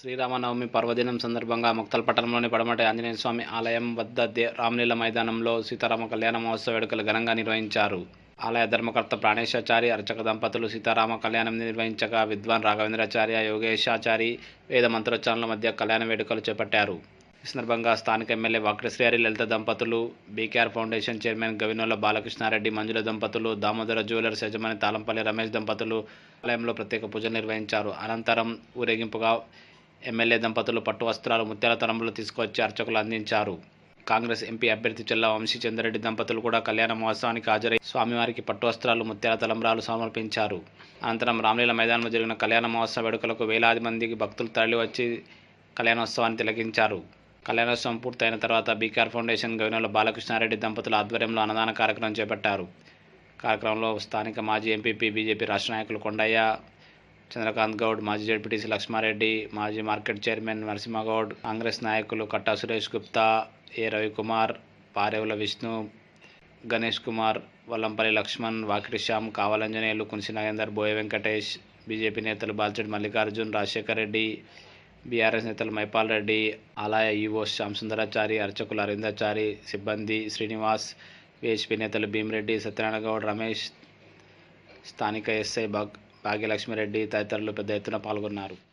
శ్రీరామనవమి పర్వదినం సందర్భంగా ముక్తల్ పట్టణంలోని పడమటి ఆంజనేయ స్వామి ఆలయం వద్ద దే రామలీల మైదానంలో సీతారామ కళ్యాణ మహోత్సవ వేడుకలు ఘనంగా నిర్వహించారు. ఆలయ ధర్మకర్త ప్రాణేశాచారి అర్చక దంపతులు సీతారామ కళ్యాణం నిర్వహించగా విద్వాన్ రాఘవేంద్రాచార్య యోగేశాచారి వేద మంత్రోచ్చారణల మధ్య కళ్యాణ వేడుకలు చేపట్టారు. ఈ సందర్భంగా స్థానిక ఎమ్మెల్యే వాక్రశ్రీహరి లలిత దంపతులు BKR foundation chairman Gavinola Balakrishna Reddy Manjula దంపతులు దామోదర జ్యువెలర్స్ యజమాని తాళంపల్లి రమేష్ దంపతులు ఆలయంలో ప్రత్యేక పూజలు నిర్వహించారు. అనంతరం ఊరేగింపుగా ఎమ్మెల్యే దంపతులు పట్టు వస్త్రాలు ముత్యాల తరంలో తీసుకొచ్చి అర్చకులు అందించారు. కాంగ్రెస్ ఎంపీ అభ్యర్థి చెల్ల వంశీ చంద్రెడ్డి దంపతులు కూడా కళ్యాణ మహోత్సవానికి హాజరై స్వామివారికి పట్టు వస్త్రాలు ముత్యాల తలంబ్రాలు సమర్పించారు. అనంతరం రామ్లీల మైదానంలో జరిగిన కళ్యాణ మహోత్సవ వేడుకలకు వేలాది మందికి భక్తులు తరలివచ్చి కళ్యాణోత్సవాన్ని తిలకించారు. కళ్యాణోత్సవం పూర్తయిన తర్వాత బీకార్ ఫౌండేషన్ గవినల బాలకృష్ణారెడ్డి దంపతుల ఆధ్వర్యంలో అన్నదాన కార్యక్రమం చేపట్టారు. కార్యక్రమంలో స్థానిక మాజీ ఎంపీపీ బీజేపీ రాష్ట్ర నాయకులు కొండయ్య చంద్రకాంత్ గౌడ్ మాజీ జడ్పీటీసీ లక్ష్మారెడ్డి మాజీ మార్కెట్ చైర్మన్ నరసింహగౌడ్ కాంగ్రెస్ నాయకులు కట్టా సురేష్ గుప్తా ఏ రవికుమార్ పారేవుల విష్ణు గణేష్ కుమార్ వల్లంపల్లి లక్ష్మణ్ వాకిటి శ్యామ్ కావాలంజనేయులు కున్సి నాగేందర్ బోయ వెంకటేష్ బీజేపీ నేతలు బాల్చెడ్ మల్లికార్జున్ రాజశేఖర్ రెడ్డి బీఆర్ఎస్ నేతలు మైపాల్ రెడ్డి ఆలయ ఈవో శ్యామ్ సుందరాచారి అర్చకులు అరవిందాచారి సిబ్బంది శ్రీనివాస్ విహెచ్పి నేతలు భీమిరెడ్డి సత్యనారాయణ గౌడ్ రమేష్ స్థానిక ఎస్ఐ బాగ్ భాగ్యలక్ష్మిరెడ్డి తదితరులు పెద్ద ఎత్తున పాల్గొన్నారు.